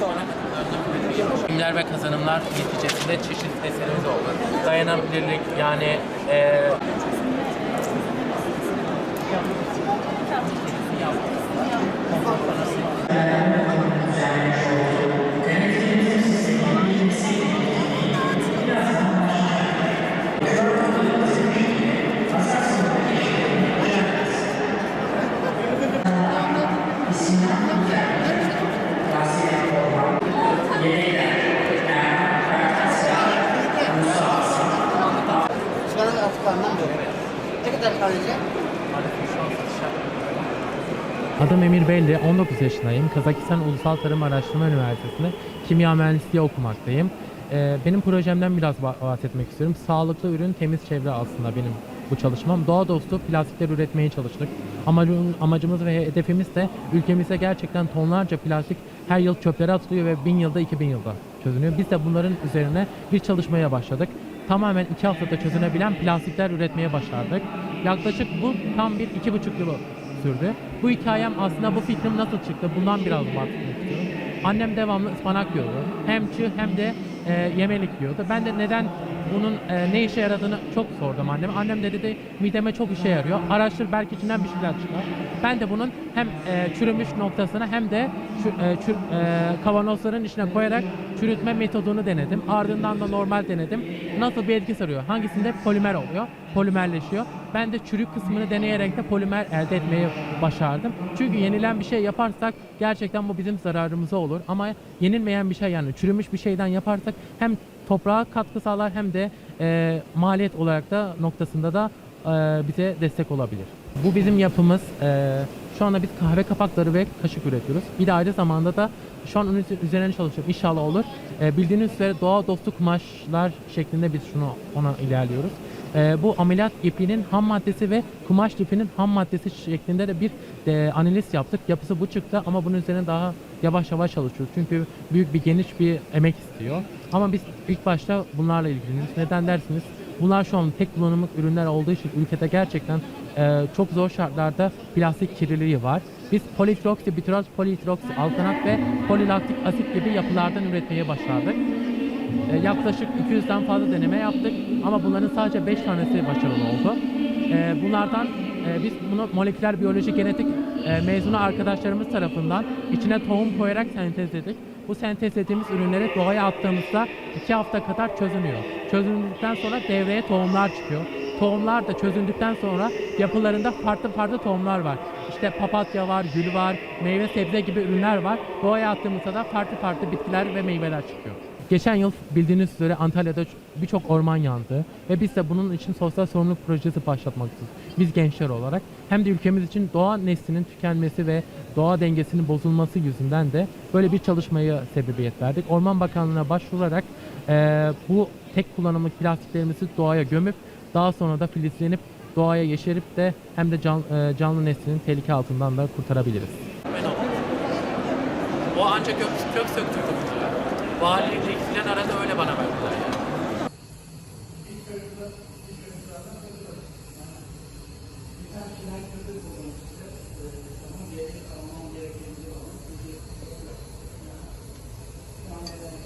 sonra Kimler ve kazanımlar neticesinde çeşitli eserimiz oldu. Dayanabilirlik yani e, Çıkarın Kalacak? Adım Emir Belli, 19 yaşındayım. Kazakistan Ulusal Tarım Araştırma Üniversitesi'nde kimya mühendisliği okumaktayım. Ee, benim projemden biraz bah- bahsetmek istiyorum. Sağlıklı ürün, temiz çevre aslında benim bu çalışmam. Doğa dostu plastikler üretmeye çalıştık. Amacım, amacımız ve hedefimiz de ülkemizde gerçekten tonlarca plastik her yıl çöplere atılıyor ve 1000 yılda 2000 yılda çözünüyor. Biz de bunların üzerine bir çalışmaya başladık. Tamamen iki haftada çözünebilen plastikler üretmeye başardık. Yaklaşık bu tam bir iki buçuk yıl sürdü. Bu hikayem aslında bu fikrim nasıl çıktı bundan biraz bahsetmek istiyorum. Annem devamlı ıspanak yiyordu. Hem çığ hem de e, yemelik yiyordu. Ben de neden bunun e, ne işe yaradığını çok sordum anneme. Annem de dedi mideme çok işe yarıyor. Araştır belki içinden bir şeyler çıkar. Ben de bunun hem e, çürümüş noktasına hem de çü- e, çür- e, kavanozların içine koyarak çürütme metodunu denedim. Ardından da normal denedim. Nasıl bir etki sarıyor? Hangisinde polimer oluyor? Polimerleşiyor. Ben de çürük kısmını deneyerek de polimer elde etmeyi başardım. Çünkü yenilen bir şey yaparsak gerçekten bu bizim zararımıza olur. Ama yenilmeyen bir şey yani çürümüş bir şeyden yaparsak hem toprağa katkı sağlar hem de e, maliyet olarak da noktasında da e, bize destek olabilir. Bu bizim yapımız. E, şu anda biz kahve kapakları ve kaşık üretiyoruz. Bir de aynı zamanda da şu an onun üzerine çalışıyorum. İnşallah olur. E, bildiğiniz üzere doğa dostu kumaşlar şeklinde biz şunu ona ilerliyoruz. E, bu ameliyat ipinin ham maddesi ve kumaş ipinin ham maddesi şeklinde de bir e, analiz yaptık. Yapısı bu çıktı ama bunun üzerine daha yavaş yavaş çalışıyoruz. Çünkü büyük bir geniş bir emek istiyor. Ama biz ilk başta bunlarla ilgileniyoruz. Neden dersiniz? Bunlar şu an tek kullanımlık ürünler olduğu için ülkede gerçekten e, çok zor şartlarda plastik kirliliği var. Biz polihidroksi, bitiroz, polihidroksi, alkanat ve polilaktik asit gibi yapılardan üretmeye başladık. E, yaklaşık 200'den fazla deneme yaptık ama bunların sadece 5 tanesi başarılı oldu. E, bunlardan e, biz bunu moleküler biyoloji genetik e, mezunu arkadaşlarımız tarafından içine tohum koyarak sentezledik. Bu sentezlediğimiz ürünleri doğaya attığımızda 2 hafta kadar çözünüyor. Çözündükten sonra devreye tohumlar çıkıyor. Tohumlar da çözündükten sonra yapılarında farklı farklı tohumlar var. İşte papatya var, gül var, meyve sebze gibi ürünler var. Doğaya attığımızda da farklı farklı bitkiler ve meyveler çıkıyor. Geçen yıl bildiğiniz üzere Antalya'da birçok orman yandı ve biz de bunun için sosyal sorumluluk projesi başlatmak istiyoruz. Biz gençler olarak hem de ülkemiz için doğa neslinin tükenmesi ve doğa dengesinin bozulması yüzünden de böyle bir çalışmaya sebebiyet verdik. Orman Bakanlığı'na başvurarak eee, bu tek kullanımlık plastiklerimizi doğaya gömüp daha sonra da filizlenip doğaya yeşerip de hem de can, eee, canlı neslinin tehlike altından da kurtarabiliriz. O ancak kök, kök söktürdü bunu. Valilik filan arada öyle bana verdiler yani.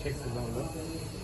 Çek da.